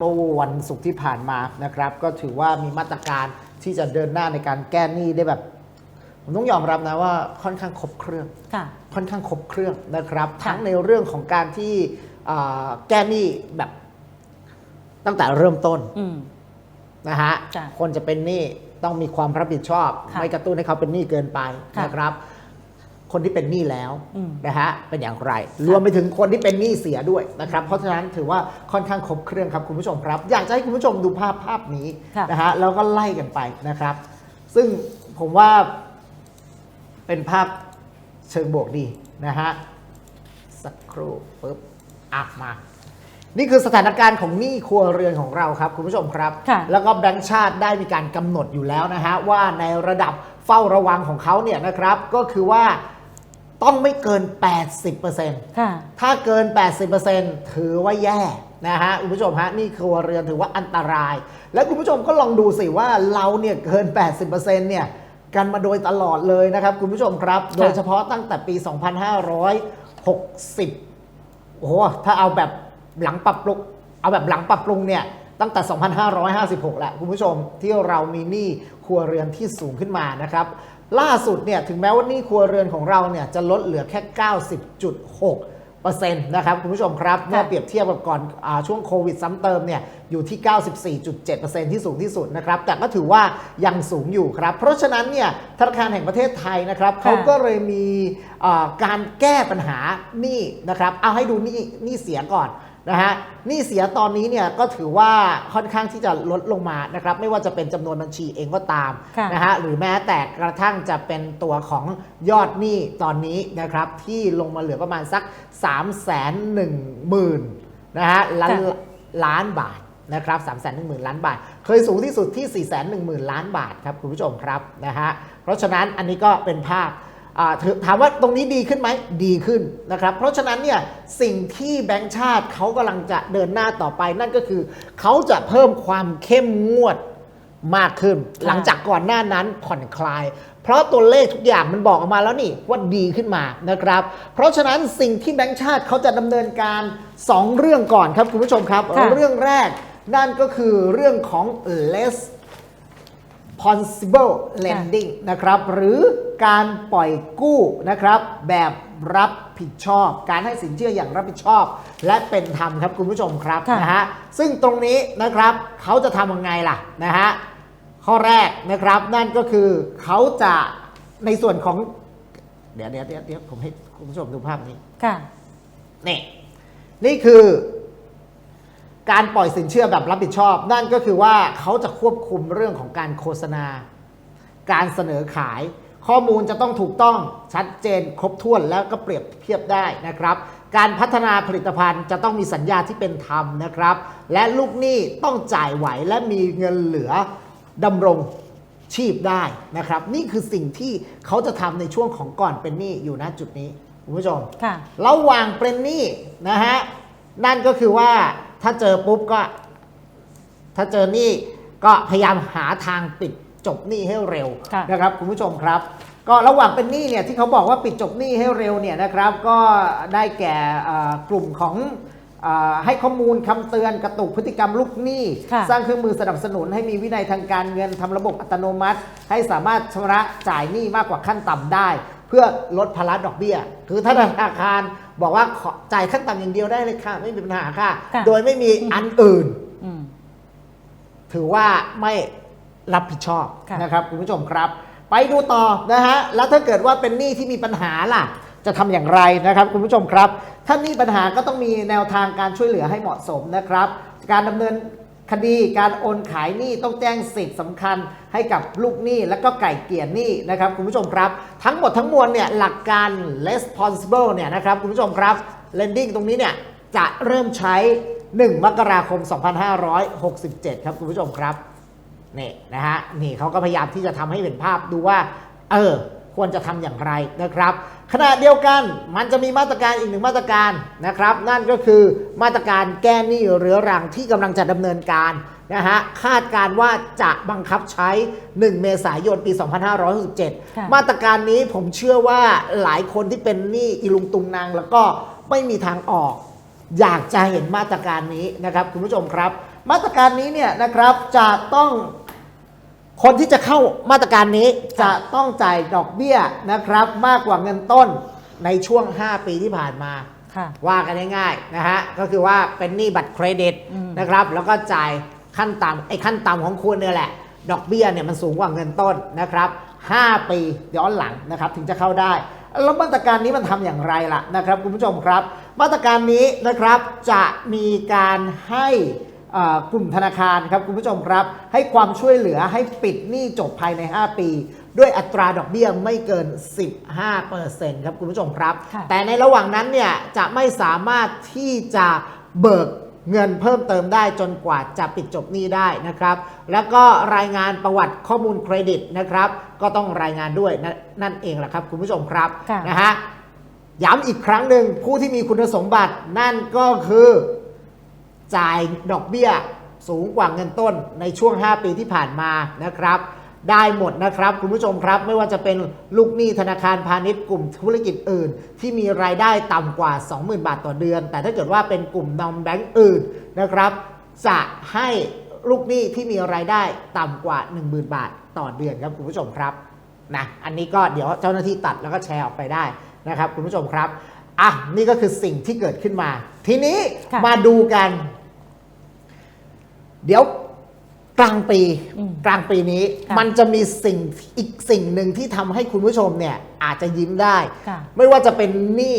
เมื่อวันศุกร์ที่ผ่านมานะครับ ก็ถือว่ามีมาตรการที่จะเดินหน้าในการแก้หนี้ได้แบบ ผมต้องยอมรับนะว่าค่อนข้างครบเครื่องค่ะค่อนข้างครบเครื่องนะครับค่ะทั้งในเรื่องของการที่อ่าแก้หนี้แบบตั้งแต่เริ่มต้นอืมนะฮะจ้ะคนจะเป็นหนี้ต้องมีความรับผิดชอบค่ะไม่กระตุ้นให้เขาเป็นหนี้เกินไปค่ะนะครับ คนที่เป็นหนี้แล้วอืมนะฮะเป็นอย่างไร รวมไปถึงคนที่เป็นหนี้เสียด้วยนะครับ เพราะฉะนั้นถือว่าค่อนข้างครบเครื่องครับคุณผู้ชมครับ อยากจะให้คุณผู้ชมดูภาพภาพนี้ค่ะนะฮะแล้วก็ไล่กันไปนะครับ ซึ่งผมว่าเป็นภาพเชิงบวกดีนะฮะสักครู่ปุ๊บอะมานี่คือสถานการณ์ของหนี้ครัวเรือนของเราครับคุณผู้ชมครับค่ะแล้วก็แบงก์ชาติได้มีการกำหนดอยู่แล้วนะฮะว่าในระดับเฝ้าระวังของเขาเนี่ยนะครับ ก็คือว่า ต้องไม่เกิน 80%ค่ะ ถ้าเกิน 80%ถือว่าแย่นะฮะคุณผู้ชมฮะนี่ครัวเรือนถือว่าอันตราย แล้วคุณผู้ชมก็ลองดูสิว่าเราเนี่ยเกิน 80%เนี่ยกันมาโดยตลอดเลยนะครับ คุณผู้ชมครับ โดยเฉพาะตั้งแต่ปี 2560 โอ้โห ถ้าเอาแบบหลังปรับปรุงเอาแบบหลังปรับปรุงเนี่ยตั้งแต่ 2556 แหละคุณผู้ชมที่เรามีหนี้ครัวเรือนที่สูงขึ้นมานะครับ ล่าสุดเนี่ยถึงแม้ว่าหนี้ครัวเรือนของเราเนี่ยจะลดเหลือแค่ 90.6เปอร์เซ็นต์นะครับคุณผู้ชมครับเมื่อเปรียบเทียบกับก่อนอาช่วงโควิดซ้ำเติมเนี่ยอยู่ที่ 94.7%ที่สูงที่สุดนะครับแต่ก็ถือว่ายังสูงอยู่ครับ เพราะฉะนั้นเนี่ยธนาคารแห่งประเทศไทยนะครับเขาก็เลยมีเอ่อการแก้ปัญหาหนี้นะครับเอาให้ดูหนี้หนี้เสียก่อน นะฮะหนี้เสียตอนนี้เนี่ยก็ถือว่าค่อนข้างที่จะลดลงมานะครับไม่ว่าจะเป็นจำนวนบัญชีเองก็ตามค่ะนะฮะหรือแม้แต่กระทั่งจะเป็นตัวของยอดหนี้ตอนนี้นะครับที่ลงมาเหลือประมาณสัก 3 1 0 0 0 0นะฮะล้านค่ะล้านบาทนะครับ3 1 0 0 0 0 ล้านบาท เคยสูงที่สุดที่ 4 1 0 0 0 0 ล้านบาทครับคุณผู้ชมครับนะฮะเพราะฉะนั้นอันนี้ก็เป็นภาพอ่า ถือถามว่าตรงนี้ดีขึ้นไหมดีขึ้นนะครับ เพราะฉะนั้นเนี่ยสิ่งที่แบงก์ชาติเขากำลังจะเดินหน้าต่อไปนั่นก็คือเขาจะเพิ่มความเข้มงวดมากขึ้นค่ะหลังจากก่อนหน้านั้นผ่อนคลาย เพราะตัวเลขทุกอย่างมันบอกออกมาแล้วนี่ว่าดีขึ้นมานะครับ เพราะฉะนั้นสิ่งที่แบงก์ชาติเขาจะดำเนินการ 2 เรื่องก่อนครับคุณผู้ชมครับค่ะเรื่องแรกนั่นก็คือเรื่องของ less responsible lending นะครับ หรือการปล่อยกู้นะครับ แบบรับผิดชอบ การให้สินเชื่ออย่างรับผิดชอบ และเป็นธรรมครับคุณผู้ชมครับค่ะนะฮะซึ่งตรงนี้นะครับเขาจะทำยังไงล่ะนะฮะข้อแรกนะครับนั่นก็คือเขาจะในส่วนของ เดี๋ยวเดี๋ยวเดี๋ยวเดี๋ยวผมให้คุณผู้ชมดูภาพนี้ค่ะนี่นี่คือ การปล่อยสินเชื่อแบบรับผิดชอบ นั่นก็คือว่าเขาจะควบคุมเรื่องของการโฆษณา การเสนอขาย ข้อมูลจะต้องถูกต้องชัดเจนครบถ้วนแล้วก็เปรียบเทียบได้นะครับ การพัฒนาผลิตภัณฑ์จะต้องมีสัญญาที่เป็นธรรมนะครับ และลูกหนี้ต้องจ่ายไหวและมีเงินเหลือดำรงชีพได้นะครับ นี่คือสิ่งที่เขาจะทำในช่วงของก่อนเป็นหนี้อยู่ณจุดนี้คุณผู้ชมค่ะระหว่างเป็นหนี้นะฮะนั่นก็คือว่า ถ้าเจอปุ๊บก็ ถ้าเจอหนี้ก็พยายามหาทางปิดจบหนี้ให้เร็วค่ะนะครับคุณผู้ชมครับ ก็ระหว่างเป็นหนี้เนี่ยที่เขาบอกว่าปิดจบหนี้ให้เร็วเนี่ยนะครับก็ได้แก่เอ่อกลุ่มของเออให้ข้อมูลคำเตือนกระตุกพฤติกรรมลูกหนี้ค่ะสร้างเครื่องมือสนับสนุนให้มีวินัยทางการเงินทำระบบอัตโนมัติ ให้สามารถชำระจ่ายหนี้มากกว่าขั้นต่ำได้ เพื่อลดภาระดอกเบี้ย คือถ้าธนาคารบอกว่าขอจ่ายขั้นต่ำอย่างเดียวได้เลยค่ะ ไม่มีปัญหาค่ะ ค่ะ โดยไม่มีอันอื่น อืม ถือว่าไม่รับผิดชอบค่ะ นะครับคุณผู้ชมครับ ไปดูต่อนะฮะแล้วถ้าเกิดว่าเป็นหนี้ที่มีปัญหาล่ะ จะทำอย่างไรนะครับคุณผู้ชมครับ ถ้าหนี้ปัญหาก็ต้องมีแนวทางการช่วยเหลือให้เหมาะสมนะครับ การดำเนิน คดีการโอนขายหนี้ต้องแจ้งสิทธิ์สำคัญให้กับลูกหนี้แล้วก็ไก่เกี่ยหนี้นะครับคุณผู้ชมครับ ทั้งหมดทั้งมวลเนี่ยหลักการ responsible เนี่ยนะครับคุณผู้ชมครับ lending ตรงนี้เนี่ยจะเริ่มใช้ 1 มกราคม 2567 ครับคุณผู้ชมครับนี่นะฮะนี่เขาก็พยายามที่จะทำให้เห็นภาพดูว่า เออควรจะทำอย่างไรนะครับ ขณะเดียวกันมันจะมีมาตรการอีกหนึ่งมาตรการนะครับ นั่นก็คือมาตรการแก้หนี้เรื้อรังที่กำลังจะดำเนินการนะฮะคาดการณ์ว่าจะบังคับใช้ 1 เมษายนปีค่ะ2567 มาตรการนี้ผมเชื่อว่าหลายคนที่เป็นหนี้อีลุงตุงนางแล้วก็ไม่มีทางออก อยากจะเห็นมาตรการนี้นะครับคุณผู้ชมครับ มาตรการนี้เนี่ยนะครับจะต้อง คนที่จะเข้ามาตรการนี้จะต้องจ่ายดอกเบี้ยนะครับ มากกว่าเงินต้นในช่วง 5 ปีที่ผ่านมาค่ะว่ากันง่ายๆนะฮะก็คือว่าเป็นหนี้บัตรเครดิตอืมนะครับ แล้วก็จ่ายขั้นต่ำไอ้ขั้นต่ำของคุณเนี่ยแหละ ดอกเบี้ยเนี่ยมันสูงกว่าเงินต้นนะครับ 5 ปีย้อนหลังนะครับถึงจะเข้าได้ แล้วมาตรการนี้มันทำอย่างไรล่ะนะครับคุณผู้ชมครับ มาตรการนี้นะครับจะมีการให้เอ่อ กลุ่มธนาคารครับคุณผู้ชมครับ ให้ความช่วยเหลือให้ปิดหนี้จบภายใน 5 ปี ด้วยอัตราดอกเบี้ยไม่เกิน 15%ครับคุณผู้ชมครับค่ะแต่ในระหว่างนั้นเนี่ยจะไม่สามารถที่จะเบิกเงินเพิ่มเติมได้จนกว่าจะปิดจบหนี้ได้นะครับ แล้วก็รายงานประวัติข้อมูลเครดิตนะครับ ก็ต้องรายงานด้วยนนนั่นเองแหละครับคุณผู้ชมครับค่ะนะฮะย้ำอีกครั้งหนึ่งผู้ที่มีคุณสมบัตินั่นก็คือ จ่ายดอกเบี้ยสูงกว่าเงินต้นในช่วง 5 ปีที่ผ่านมานะครับ ได้หมดนะครับ คุณผู้ชมครับไม่ว่าจะเป็นลูกหนี้ธนาคารพาณิชย์กลุ่มธุรกิจอื่น ที่มีรายได้ต่ำกว่า 20,000 บาทต่อเดือน แต่ถ้าเกิดว่าเป็นกลุ่มนอมแบงก์อื่นนะครับจะให้ลูกหนี้ที่มีรายได้ต่ำกว่า 10,000 บาทต่อเดือนครับคุณผู้ชมครับนะอันนี้ก็เดี๋ยวเจ้าหน้าที่ตัดแล้วก็แชร์ออกไปได้นะครับ คุณผู้ชมครับอะนี่ก็คือสิ่งที่เกิดขึ้นมา ทีนี้ค่ะมาดูกัน เดี๋ยวกลางปีอืมกลางปีนี้ค่ะมันจะมีสิ่งอีกสิ่งหนึ่งที่ทำให้คุณผู้ชมเนี่ยอาจจะยิ้มได้ค่ะไม่ว่าจะเป็นหนี้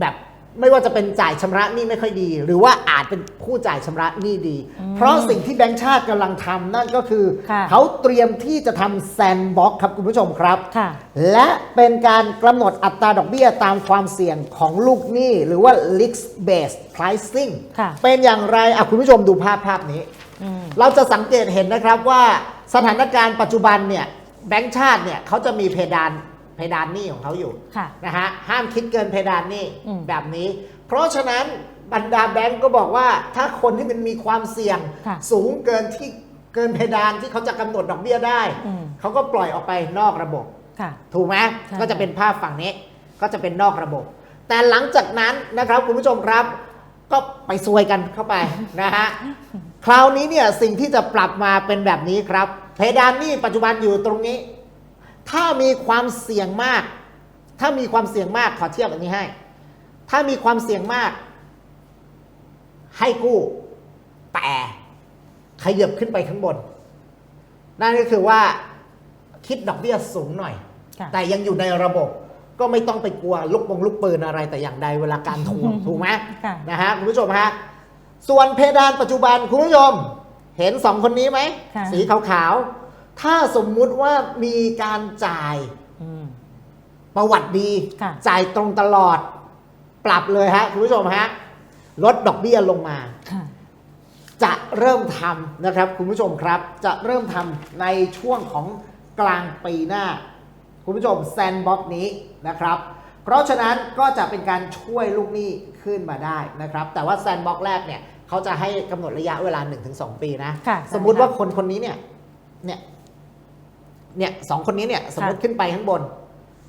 แบบ ไม่ว่าจะเป็นจ่ายชำระหนี้ไม่ค่อยดี หรือว่าอาจเป็นผู้จ่ายชำระหนี้ดีอืมเพราะสิ่งที่แบงก์ชาติกำลังทำนั่นก็คือค่ะเขาเตรียมที่จะทำแซนด์บ็อกครับคุณผู้ชมครับค่ะและเป็นการกำหนดอัตราดอกเบี้ยตามความเสี่ยงของลูกหนี้ หรือว่า risk based pricing ค่ะเป็นอย่างไรอะคุณผู้ชมดูภาพภาพนี้อืมเราจะสังเกตเห็นนะครับว่าสถานการณ์ปัจจุบันเนี่ยแบงก์ชาติเนี่ยเขาจะมีเพดาน เพดานหนี้ของเขาอยู่ค่ะนะฮะห้ามคิดเกินเพดานหนี้อืมแบบนี้ เพราะฉะนั้นบรรดาแบงก์ก็บอกว่าถ้าคนที่มันมีความเสี่ยงค่ะสูงเกินที่เกินเพดานที่เขาจะกำหนดดอกเบี้ยได้อืมเขาก็ปล่อยออกไปนอกระบบค่ะถูกไหมใช่ก็จะเป็นภาพฝั่งนี้ก็จะเป็นนอกระบบ แต่หลังจากนั้นนะครับคุณผู้ชมครับ ก็ไปซวยกันเข้าไปนะฮะคราวนี้เนี่ยสิ่งที่จะปรับมาเป็นแบบนี้ครับ เพดานหนี้ปัจจุบันอยู่ตรงนี้ ถ้ามีความเสี่ยงมาก ถ้ามีความเสี่ยงมากขอเทียบอันนี้ให้ ถ้ามีความเสี่ยงมาก ให้กู้ แต่ขยับขึ้นไปข้างบน นั่นก็คือว่าคิดดอกเบี้ยสูงหน่อยค่ะแต่ยังอยู่ในระบบก็ไม่ต้องไปกลัวลูกบงลูกปืนอะไรแต่อย่างใดเวลาการทวงถูกไหมค่ะนะฮะคุณผู้ชมฮะส่วนเพดานปัจจุบันคุณผู้ชม เห็นสองคนนี้ไหมค่ะสีขาวๆ ถ้าสมมุติว่ามีการจ่ายอืม ประวัติดี ค่ะ จ่ายตรงตลอด ปรับเลยฮะคุณผู้ชมฮะลดดอกเบี้ยลงมา ค่ะ จะเริ่มทำนะครับคุณผู้ชมครับ จะเริ่มทำในช่วงของกลางปีหน้า คุณผู้ชมแซนบ็อกนี้นะครับ เพราะฉะนั้นก็จะเป็นการช่วยลูกหนี้ขึ้นมาได้นะครับ แต่ว่าแซนบ็อกแรกเนี่ยเขาจะให้กำหนดระยะเวลา 1-2 ปีนะ ค่ะสมมุติใช่ค่ะว่าคนคนนี้เนี่ยเนี่ย เนี่ยสองคนนี้เนี่ยสมมติขึ้นไปข้างบน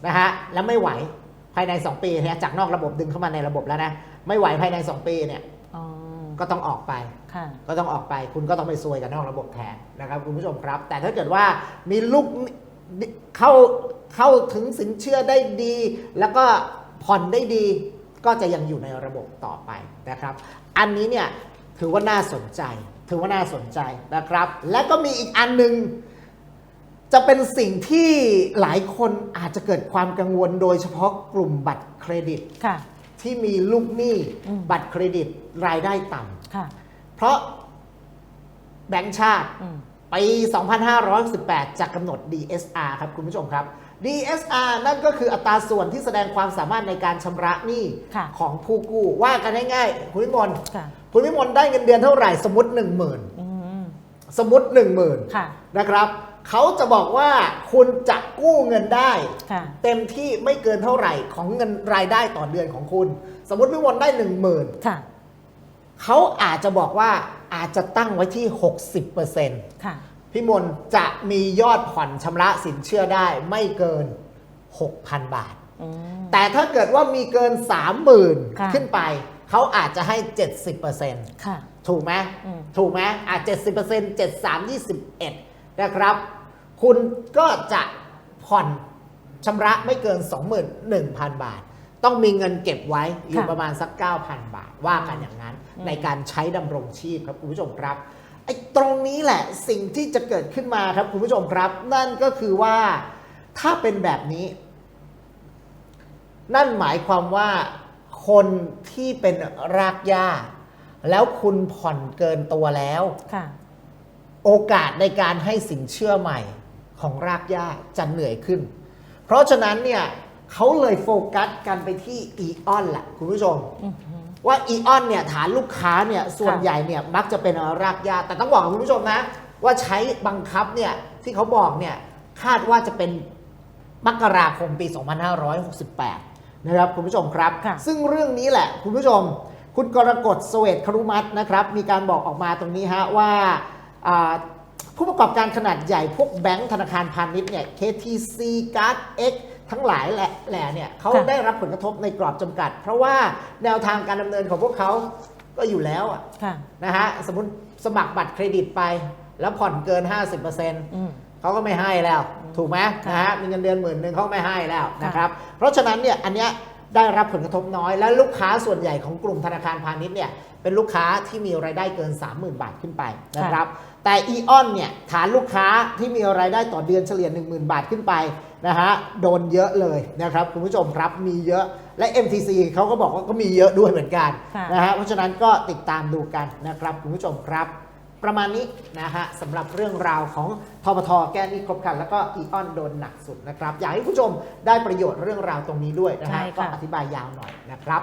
นะฮะแล้วไม่ไหวภายใน 2 ปีเนี่ยจากนอกระบบดึงเข้ามาในระบบแล้วนะไม่ไหวภายใน 2 ปีเนี่ยอ๋อก็ต้องออกไปค่ะก็ต้องออกไป คุณก็ต้องไปซวยกับนอกระบบแทนนะครับคุณผู้ชมครับ แต่ถ้าเกิดว่ามีลูกหนี้เข้าเข้าถึงสินเชื่อได้ดี แล้วก็ผ่อนได้ดีก็จะยังอยู่ในระบบต่อไปนะครับ อันนี้เนี่ยถือว่าน่าสนใจ ถือว่าน่าสนใจนะครับ และก็มีอีกอันหนึ่ง จะเป็นสิ่งที่หลายคนอาจจะเกิดความกังวลโดยเฉพาะกลุ่มบัตรเครดิต ค่ะ ที่มีลูกหนี้อืม บัตรเครดิตรายได้ต่ำค่ะเพราะแบงก์ชาติ อืม ปี 2518จะกำหนด DSR ครับคุณผู้ชมครับ DSR นั่นก็คืออัตราส่วนที่แสดงความสามารถในการชำระหนี้ค่ะ ของผู้กู้ ว่ากันง่ายๆคุณวิมลค่ะ คุณวิมลได้เงินเดือนเท่าไหร่สมมติ 10,000 อืมสมมติ 10,000 ค่ะ นะครับ เขาจะบอกว่าคุณจะกู้เงินได้ค่ะเต็มที่ไม่เกินเท่าไหร่ของเงินรายได้ต่อเดือนของคุณ สมมติพี่มลได้10,000ค่ะเขาอาจจะบอกว่าอาจจะตั้งไว้ที่ 60%ค่ะพี่มนจะมียอดผ่อนชำระสินเชื่อได้ไม่เกิน 6,000 บาทอืมแต่ถ้าเกิดว่ามีเกินค่ะ30,000 ขึ้นไป เขาอาจจะให้ 70%ค่ะถูกไหมอืมถูกไหมอะเจ็ดสิบเปอร์เซ็ นต์เจ็ดสามยี่สิบเอ็ดนะครับ คุณก็จะผ่อนชำระไม่เกิน 21,000 บาท ต้องมีเงินเก็บไว้อยู่ค่ะประมาณสัก 9,000 บาท ว่ากันอย่างนั้นอืมในการใช้ดำรงชีพครับคุณผู้ชมครับไอ้ตรงนี้แหละสิ่งที่จะเกิดขึ้นมาครับคุณผู้ชมครับ นั่นก็คือว่าถ้าเป็นแบบนี้ นั่นหมายความว่าคนที่เป็นรากหญ้า แล้วคุณผ่อนเกินตัวแล้วค่ะ โอกาสในการให้สินเชื่อใหม่ของรากหญ้าจะเหนื่อยขึ้น เพราะฉะนั้นเนี่ยเขาเลยโฟกัสกันไปที่อีออนแหละคุณผู้ชมอือหือว่าอีออนเนี่ยฐานลูกค้าเนี่ยส่วนค่ะใหญ่เนี่ยมักจะเป็นรากหญ้าแต่ต้องบอกกับคุณผู้ชมนะ ว่าใช้บังคับเนี่ยที่เขาบอกเนี่ยคาดว่าจะเป็นมกราคมปี 2568 นะครับคุณผู้ชมครับค่ะซึ่งเรื่องนี้แหละคุณผู้ชม คุณกรกฎเสเวตครุมัตนะครับ มีการบอกออกมาตรงนี้ฮะว่าอ่า ผู้ประกอบการขนาดใหญ่พวกแบงก์ธนาคารพาณิชย์เนี่ย KTC Card X ทั้งหลายแหละแหละเนี่ยเขาค่ะได้รับผลกระทบในกรอบจำกัด เพราะว่าแนวทางการดำเนินของพวกเขาก็อยู่แล้วอะค่ะนะฮะสมมติสมัครบัตรเครดิตไป แล้วผ่อนเกิน 50%อืมเขาก็ไม่ให้แล้ว ถูกไหมค่ะนะฮะมีเงินเดือนหมื่นหนึ่งเขาไม่ให้แล้วค่ะนะครับ เพราะฉะนั้นเนี่ยอันเนี้ย ได้รับผลกระทบน้อย และลูกค้าส่วนใหญ่ของกลุ่มธนาคารพาณิชย์เนี่ยเป็นลูกค้าที่มีรายได้เกิน 30,000 บาทขึ้นไปนะครับ แต่อีออนเนี่ยฐานลูกค้าที่มีรายได้ต่อเดือนเฉลี่ย 10,000 บาทขึ้นไปนะฮะโดนเยอะเลยนะครับคุณผู้ชมครับมีเยอะและ MTC เขาก็บอกว่าก็มีเยอะด้วยเหมือนกันค่ะนะฮะเพราะฉะนั้นก็ติดตามดูกันนะครับคุณผู้ชมครับ ประมาณนี้นะฮะสำหรับเรื่องราวของทบทแก้หนี้ครบครัน แล้วก็อีออนโดนหนักสุดนะครับ อยากให้ผู้ชมได้ประโยชน์เรื่องราวตรงนี้ด้วยนะฮะใช่ก็ค่ะอธิบายยาวหน่อยนะครับ